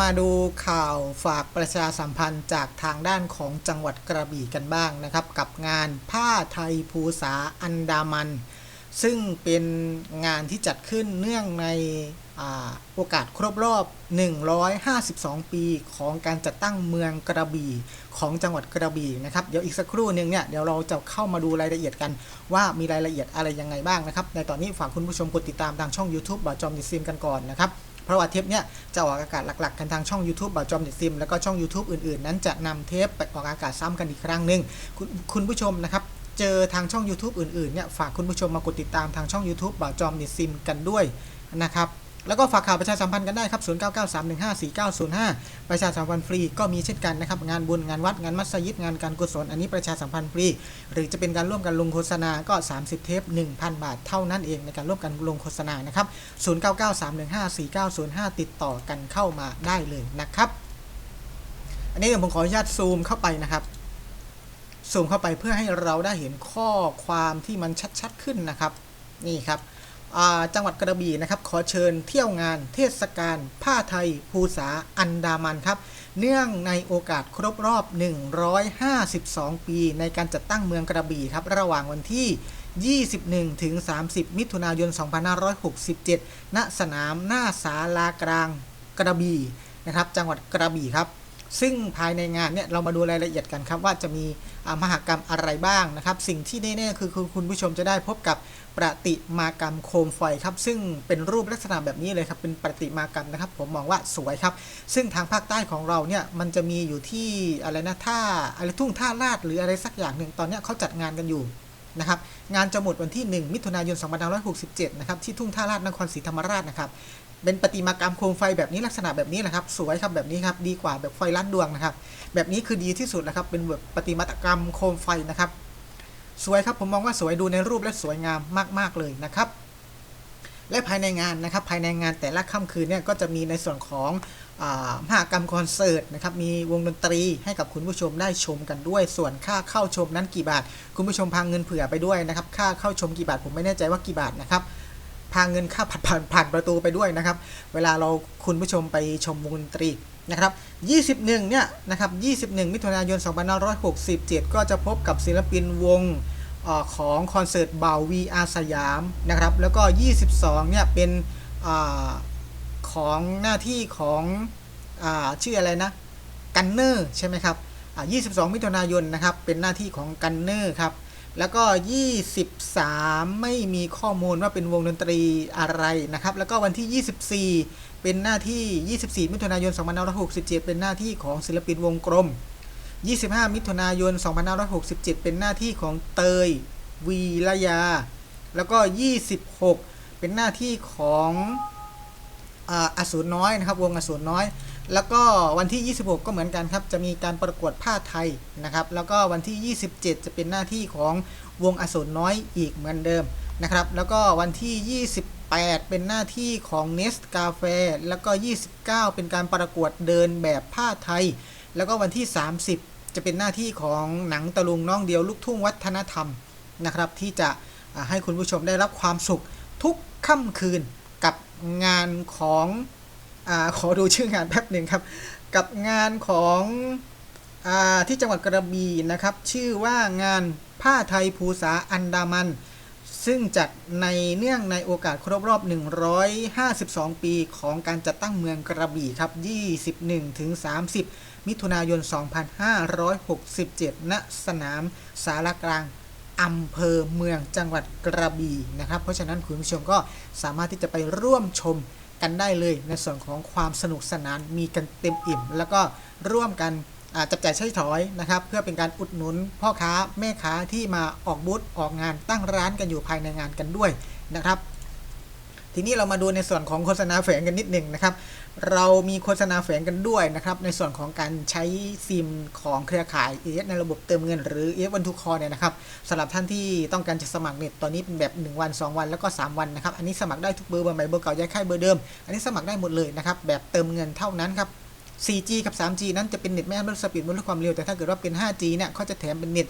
มาดูข่าวฝากประชาสัมพันธ์จากทางด้านของจังหวัดกระบี่กันบ้างนะครับ กับงานผ้าไทยภูษาอันดามัน ซึ่งเป็นงานที่จัดขึ้นเนื่องในอโอกาสครบรอบ 152 ปีของการจัดตั้งเมืองกระบี่ของจังหวัดกระบี่นะครับ เดี๋ยวอีกสักครู่หนึ่งเนี่ยเดี๋ยวเราจะเข้ามาดูรายละเอียดกัน ว่ามีรายละเอียดอะไรยังไงบ้างนะครับ ในตอนนี้ฝากคุณผู้ชมกดติดตามทางช่อง YouTube บ่าวจอมดิซิมกันก่อนนะครับ เพราะว่าเทปเนี้ยจะออกอากาศหลักๆ กันทางช่อง YouTube บ่าวจอมเด็ดซิม แล้วก็ช่อง YouTube อื่นๆ นั้นจะนำเทปไปออกอากาศซ้ำกันอีกครั้งหนึ่งคุณคุณผู้ชมนะครับเจอทางช่อง YouTube อื่นๆเนี่ยฝากคุณผู้ชมมากดติดตามทางช่อง YouTube บ่าวจอมเด็ดซิมกันด้วยนะครับ แล้วก็ฝากข่าวประชาสัมพันธ์กันได้ครับ 0993154905 ประชาสัมพันธ์ฟรีก็มีเช่นกันนะครับ งานบุญ งานวัด งานมัสยิด งานการกุศล อันนี้ประชาสัมพันธ์ฟรี หรือจะเป็นการร่วมกันลงโฆษณา ก็ 30 เทป 1,000 บาทเท่านั้นเองในการร่วมกันลงโฆษณา นะครับ 0993154905 ติดต่อกันเข้ามาได้เลยนะครับ อันนี้ผมขออนุญาตซูมเข้าไปนะครับซูมเข้าไปเพื่อให้เราได้เห็นข้อความที่มันชัดๆขึ้นนะครับ นี่ครับ จังหวัดกระบี่นะครับ ขอเชิญเที่ยวงานเทศกาลผ้าไทยภูษาอันดามันครับ เนื่องในโอกาสครบรอบ 152 ปี ในการจัดตั้งเมืองกระบี่ครับ ระหว่างวันที่21ถึง30 มิถุนายน 2567 ณ สนามหน้าศาลากลางกระบี่นะครับ จังหวัดกระบี่ครับ ซึ่งภายในงานเนี่ยเรามาดูรายละเอียดกันครับว่าจะมีอ่ามหกรรมอะไรบ้างนะครับ สิ่งที่แน่ๆคือคุณผู้ชมจะได้พบกับประติมากรรมโคมไฟครับ ซึ่งเป็นรูปลักษณะแบบนี้เลยครับ เป็นประติมากรรมนะครับ ผมมองว่าสวยครับ ซึ่งทางภาคใต้ของเราเนี่ยมันจะมีอยู่ที่อะไรนะท่าอะไรทุ่งท่าลาดหรืออะไรสักอย่างหนึ่งตอนนี้เขาจัดงานกันอยู่นะครับงานจะหมดวันที่ 1 มิถุนายน 2567 นะครับที่ทุ่งท่าลาดนครศรีธรรมราชนะครับ เป็นประติมากรรมโคมไฟแบบนี้ลักษณะแบบนี้แหละครับ สวยครับแบบนี้ครับดีกว่าแบบไฟล้านดวงนะครับ แบบนี้คือดีที่สุดแล้วครับ เป็นแบบประติมากรรมโคมไฟนะครับ สวยครับผมมองว่าสวยดูในรูปและสวยงามมาก ๆเลยนะครับ และภายในงานนะครับภายในงานแต่ละค่ำคืนเนี่ยก็จะมีในส่วนของมหากรรมคอนเสิร์ตนะครับมีวงดนตรีให้กับคุณผู้ชมได้ชมกันด้วย ส่วนค่าเข้าชมนั้นกี่บาท คุณผู้ชมพาเงินเผื่อไปด้วยนะครับ ค่าเข้าชมกี่บาทผมไม่แน่ใจว่ากี่บาทนะครับ พาเงินค่าผ่านผ่านผ่านประตูไปด้วยนะครับ เวลาเราคุณผู้ชมไปชมวงดนตรีนะครับ 21 เนี่ยนะครับ 21 มิถุนายน 2567 ก็จะพบกับศิลปินวงออของคอนเสิร์ตบ่าววีอาสยามนะครับ แล้วก็ 22 เนี่ยเป็นอของหน้าที่ของอชื่ออะไรนะ กันเนอร์ใช่ไหมครับอ่า22 มิถุนายนนะครับ เป็นหน้าที่ของกันเนอร์ครับ แล้วก็ 23 ไม่มีข้อมูลว่าเป็นวงดนตรีอะไรนะครับ แล้วก็วันที่ 24 เป็นหน้าที่ 24 มิถุนายน 2567 เป็นหน้าที่ของศิลปินวงกลม 25 มิถุนายน 2567 เป็นหน้าที่ของเตย วีรยา แล้วก็ 26 เป็นหน้าที่ของออสูรน้อยนะครับ วงอสูรน้อย แล้วก็วันที่ 26 ก็เหมือนกันครับ จะมีการประกวดผ้าไทยนะครับ แล้วก็วันที่ 27 จะเป็นหน้าที่ของวงอสูรน้อยอีกเหมือนเดิมนะครับ แล้วก็วันที่ 28 เป็นหน้าที่ของเนสกาแฟแล้วก็ 29 เป็นการประกวดเดินแบบผ้าไทย แล้วก็วันที่ 30 จะเป็นหน้าที่ของหนังตะลุงน้องเดียวลูกทุ่งวัฒนธรรมนะครับ ที่จะให้คุณผู้ชมได้รับความสุขทุกค่ำคืนกับงานของ อาขอดูชื่องานแป๊บหนึ่งครับ กับงานของอาที่จังหวัดกระบี่นะครับ ชื่อว่างานผ้าไทยภูษาอันดามัน ซึ่งจัดในเนื่องในโอกาสครบรอบ 152 ปีของการจัดตั้งเมืองกระบี่ครับ 21ถึง30 มิถุนายน 2567 ณ สนามสารกลางอำเภอเมืองจังหวัดกระบี่นะครับ เพราะฉะนั้นคุณผู้ชมก็สามารถที่จะไปร่วมชม กันได้เลย ในส่วนของความสนุกสนานมีกันเต็มอิ่ม แล้วก็ร่วมกันจับจ่ายใช้ถอยนะครับ เพื่อเป็นการอุดหนุนพ่อค้าแม่ค้าที่มาออกบูธออกงานตั้งร้านกันอยู่ภายในงานกันด้วยนะครับ ทีนี้เรามาดูในส่วนของโฆษณาแฝงกันนิดหนึ่งนะครับ เรามีโฆษณาแฝงกันด้วยนะครับ ในส่วนของการใช้ซิมของเครือข่ายเอในระบบเติมเงินหรือ AS One to Call เนี่ยนะครับสำหรับท่านที่ต้องการจะสมัครเน็ตตอนนี้เป็นแบบ 1 วัน 2 วันแล้วก็ 3 วันนะครับ อันนี้สมัครได้ทุกเบอร์เบอร์ใหม่เบอร์เก่าย้ายค่ายเบอร์เดิม อันนี้สมัครได้หมดเลยนะครับแบบเติมเงินเท่านั้นครับ 4G กับ 3G นั้นจะเป็นเน็ตไม่อั้นลดสปีดลดความเร็ว แต่ถ้าเกิดว่าเป็น 5G เนี่ยเขาจะแถมเป็นเน็ต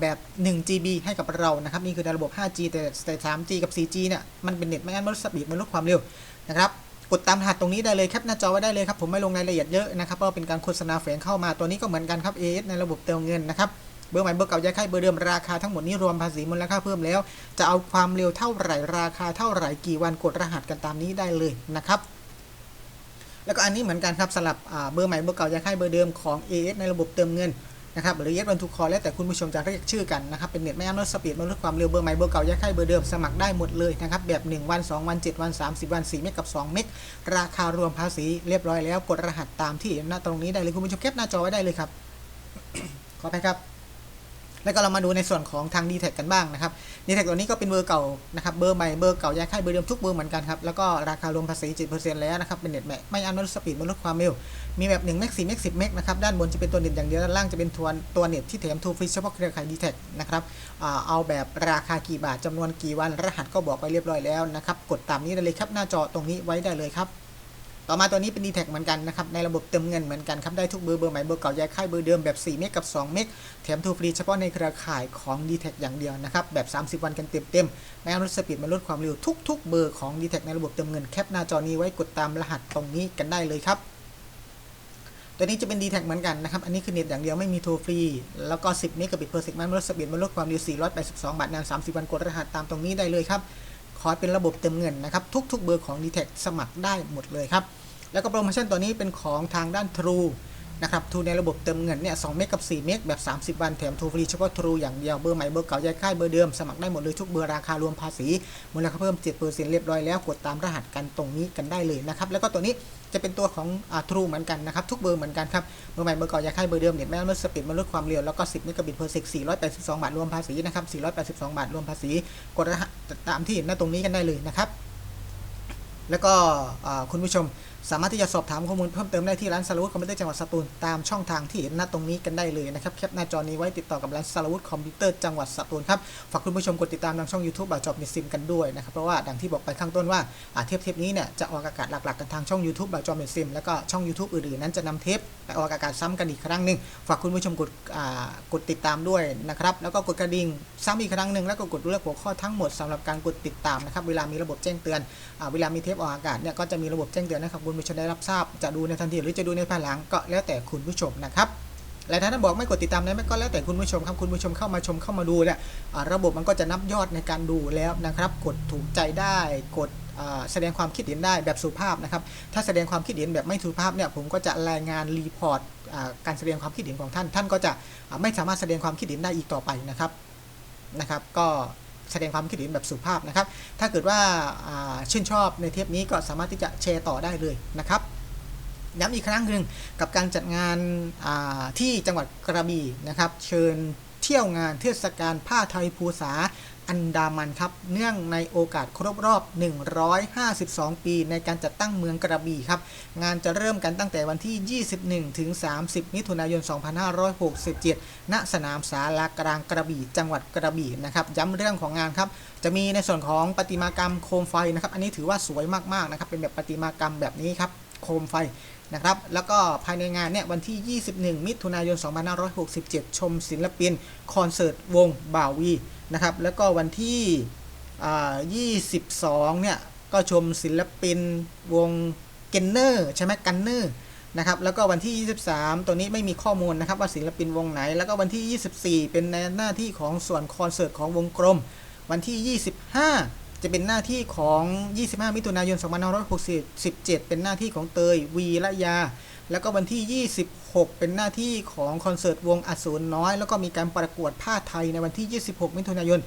แบบ 1GB ให้กับเรานะครับ นี่คือในระบบ 5G แต่แต่ 3G กับ 4G เนี่ยมันเป็นเน็ตไม่อั้นลดสปีดลดความเร็วนะครับกดตามรหัสตรงนี้ได้เลยแคปหน้าจอไว้ได้เลยครับ ผมไม่ลงรายละเอียดเยอะนะครับเพราะเป็นการโฆษณาแฝงเข้ามาตัวนี้ก็เหมือนกันครับ AS ในระบบเติมเงินนะครับเบอร์ใหม่เบอร์เก่าย้ายค่ายเบอร์เดิมราคาทั้งหมดนี้รวมภาษีมูลค่าเพิ่มแล้ว จะเอาความเร็วเท่าไหร่ราคาเท่าไหร่กี่วันกดรหัสกันตามนี้ได้เลยนะครับ แล้วก็อันนี้เหมือนกันครับสำหรับเบอร์ใหม่เบอร์เก่าย้ายค่เบอร์เดิมของ AS ในระบบเติมเงินนะครับหรือ AS วันทุกคอแล้วแต่คุณผู้ชมจะเรียกชื่อกันนะครับเป็นเน็ตไม่อั้นลดสปีดมาลดความเร็วเบอร์ใหม่เบอร์เก่าย้ายค่ายเบอร์เดิมสมัครได้หมดเลยนะครับแบบ 1 วัน 2 วัน 7 วัน 30 วัน 4 เมกกับ 2 เมกราคารวมภาษีเรียบร้อยแล้วกดรหัสตามที่หน้าตรงนี้ได้เลยคุณผู้ชมแคปหน้าจอไว้ได้เลยครับ ขออภัยครับ แล้วก็เรามาดูในส่วนของทาง d t แทกันบ้างนะครับ d t แทตัวนี้ก็เป็นเบอร์เก่านะครับ เบอร์ใหม่ เบอร์เก่าย้ายค่ายเบอร์เดิมทุกเบอร์เหมือนกันครับ แล้วก็ราคารวมภาษี 7%แล้วนะครับ เป็นเน็ตแม่ไม่อันลดสปีดลดความเร็ว มีแบบ1เมก4เมก10เมกนะครับ ด้านบนจะเป็นตัวเน็ตอย่างเดียว ด้านล่างจะเป็นตัวตัวเน็ตที่แถมทูฟรีเฉพาะเครือข่าย d t แทนะครับเอาแบบราคากี่บาทจำนวนกี่วัน รหัสก็บอกไปเรียบร้อยแล้วนะครับ กดตามนี้ได้เลยครับ หน้าจอตรงนี้ไว้ได้เลยครับ ต่อมาตัวนี้เป็น d t แทเหมือนกันนะครับ ในระบบเติมเงินเหมือนกันครับ ได้ทุกเบอร์เบอร์ใหม่เบอร์เก่าย้ายค่ายเบอร์เดิมแบบ 4 เมกกับ 2 เมกแถมทูฟรีเฉพาะในเครือข่ายของ d t แทอย่างเดียวนะครับ แบบ 30 วันกันเต็มเต็มๆไม่เอาลดสปีดมาลดความเร็วทุก ๆ เบอร์ของ d t แทในระบบเติมเงินแคปหน้าจอนี้ไว้กดตามรหัสตรงนี้กันได้เลยครับตัวนี้จะเป็น d t แทเหมือนกันนะครับ อันนี้คือเน็ตอย่างเดียวไม่มีโทรฟรี แล้วก็ 10 เมกะบิต per second ไม่ลดสปีดมาลดความเร็ว 482 บาทนาน 30 วันกดรหัสตามตรงนี้ได้เลยครับขอเป็นระบบเติมเงินนะครับ ทุก ๆ เบอร์ของ d t แทสมัครได้หมดเลยครับ แล้วก็โปรโมชั่นตัวนี้เป็นของทางด้าน True นะครับ True ในระบบเติมเงินเนี่ย2เมกกับ 4 เมกแบบ 30 วันแถม True ฟรีเฉพาะ True อย่างเดียวเบอร์ใหม่เบอร์เก่าย้ายค่ายเบอร์เดิม สมัครได้หมดเลยทุกเบอร์ราคารวมภาษีมูลค่าเพิ่ม 7%เรียบร้อยแล้วกดตามรหัสกันตรงนี้กันได้เลยนะครับแล้วก็ตัวนี้จะเป็นตัวของอ่า True เหมือนกันนะครับ ทุกเบอร์เหมือนกันครับ เบอร์ใหม่เบอร์เก่าย้ายค่ายเบอร์เดิมเน็ตไม่ลดสปีดมาลดความเร็ว แล้วก็ 10 เมกะบิต per sec 482 บาท รวมภาษีนะครับ 482 บาท รวมภาษี กดรหัสตามที่เห็นหน้าตรงนี้กันได้เลยนะครับ แล้วก็คุณผู้ชม สามารถที่จะสอบถามข้อมูลเพิ่มเติมได้ที่ร้านสารวุฒิคอมพิวเตอร์จังหวัดสตูลตามช่องทางที่เห็นหน้าตรงนี้กันได้เลยนะครับแคปหน้าจอนี้ไว้ติดต่อกับร้านสารวุฒิคอมพิวเตอร์จังหวัดสตูลครับฝากคุณผู้ชมกดติดตามทางช่อง YouTube บาจอบมิซิมกันด้วยนะครับเพราะว่าดังที่บอกไปข้างต้นว่าอาเทปเทปนี้เนี่ยจะออกอากาศหลักๆกันทางช่อง YouTube บาจอบมิซิมแล้วก็ช่อง YouTube อื่นๆนั้นจะนำเทปไปออกอากาศซ้ำกันอีกครั้งหนึ่งฝากคุณผู้ชมกดอ่ากดติดตามด้วยนะครับแล้วก็กดกระดิ่งซ้ำอีกครั้งหนึ่งแล้วก็กดเลือกหัวข้อทั้งหมดสำหรับการกดติดตามนะครับเวลามีระบบแจ้งเตือนอ่าเวลามีเทปออกอากาศเนี่ยก็จะมีระบบแจ้งเตือนนะครับคุณผู้ชมได้รับทราบ จะดูในทันทีหรือจะดูในภายหลังก็แล้วแต่คุณผู้ชมนะครับและถ้าท่านบอกไม่กดติดตามได้ไหมก็แล้วแต่คุณผู้ชมครับคุณผู้ชมเข้ามาชมเข้ามาดูเนี่ยระบบมันก็จะนับยอดในการดูแล้วนะครับ กดถูกใจได้กดแสดงความคิดเห็นได้แบบสุภาพนะครับถ้าแสดงความคิดเห็นแบบไม่สุภาพเนี่ยผมก็จะรายงานรีพอร์ตการแสดงความคิดเห็นของท่าน ท่านก็จะไม่สามารถแสดงความคิดเห็นได้อีกต่อไปนะครับนะครับ ก็ แสดงความคิดเห็นแบบสุภาพนะครับ ถ้าเกิดว่าาชื่นชอบในเทปนี้ก็สามารถที่จะแชร์ต่อได้เลยนะครับย้ำอีกครั้งหนึ่งกับการจัดงานาที่จังหวัดกระบี่นะครับ เชิญเที่ยวงานเทศกาลผ้าไทยภูษา อันดามันครับ เนื่องในโอกาสครบรอบ 152 ปีในการจัดตั้งเมืองกระบี่ครับ งานจะเริ่มกันตั้งแต่วันที่ 21 ถึง 30 มิถุนายน 2567 ณ สนามสาลากลางกระบี่ จังหวัดกระบี่นะครับ ย้ำเรื่องของงานครับ จะมีในส่วนของประติมากรรมโคมไฟนะครับ อันนี้ถือว่าสวยมากๆนะครับ เป็นแบบประติมากรรมแบบนี้ครับ โคมไฟนะครับ แล้วก็ภายในงานเนี่ยวันที่ 21 มิถุนายน 2567 ชมศิลปิน คอนเสิร์ตวงบ่าวี นะครับ แล้วก็วันที่ 22 เนี่ย ก็ชมศิลปินวงเกนเนอร์ใช่ไหมกันเนอร์นะครับ แล้วก็วันที่ 23 ตัวนี้ไม่มีข้อมูลนะครับว่าศิลปินวงไหน แล้วก็วันที่ 24 เป็นในหน้าที่ของส่วนคอนเสิร์ตของวงกลม วันที่ 25 จะเป็นหน้าที่ของ 25 มิถุนายน 2567 เป็นหน้าที่ของเตยวีละยา แล้วก็วันที่ 26 เป็นหน้าที่ของคอนเสิร์ตวงอสูรน้อย แล้วก็มีการประกวดผ้าไทยในวันที่ 26 มิถุนายน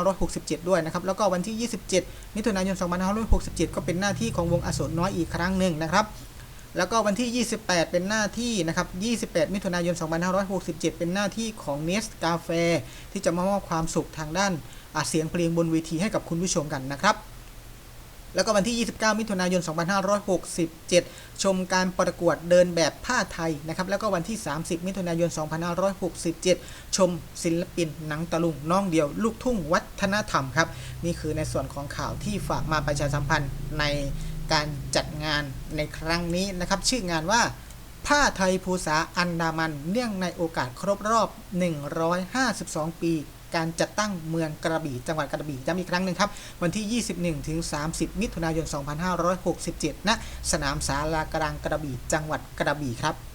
2567 ด้วยนะครับ แล้วก็วันที่ 27 มิถุนายน 2567 ก็เป็นหน้าที่ของวงอสูรน้อยอีกครั้งหนึ่งนะครับ แล้วก็วันที่ 28 เป็นหน้าที่นะครับ 28 มิถุนายน 2567 เป็นหน้าที่ของเนสกาแฟที่จะมามอบความสุขทางด้านเสียงเพลงบนเวทีให้กับคุณผู้ชมกันนะครับ แล้วก็วันที่ 29 มิถุนายน 2567 ชมการประกวดเดินแบบผ้าไทยนะครับ แล้วก็วันที่ 30 มิถุนายน 2567 ชมศิลปินหนังตะลุงน้องเดียว ลูกทุ่งวัฒนธรรมครับ นี่คือในส่วนของข่าวที่ฝากมาประชาสัมพันธ์ในการจัดงานในครั้งนี้นะครับ ชื่องานว่าผ้าไทยภูษาอันดามัน เนื่องในโอกาสครบรอบ 152 ปี การจัดตั้งเมืองกระบี่จังหวัดกระบี่ย้ำอีกครั้งหนึ่งครับ วันที่ 21ถึง30 มิถุนายน 2567ณสนามสารากลางกระบี่จังหวัดกระบี่ครับ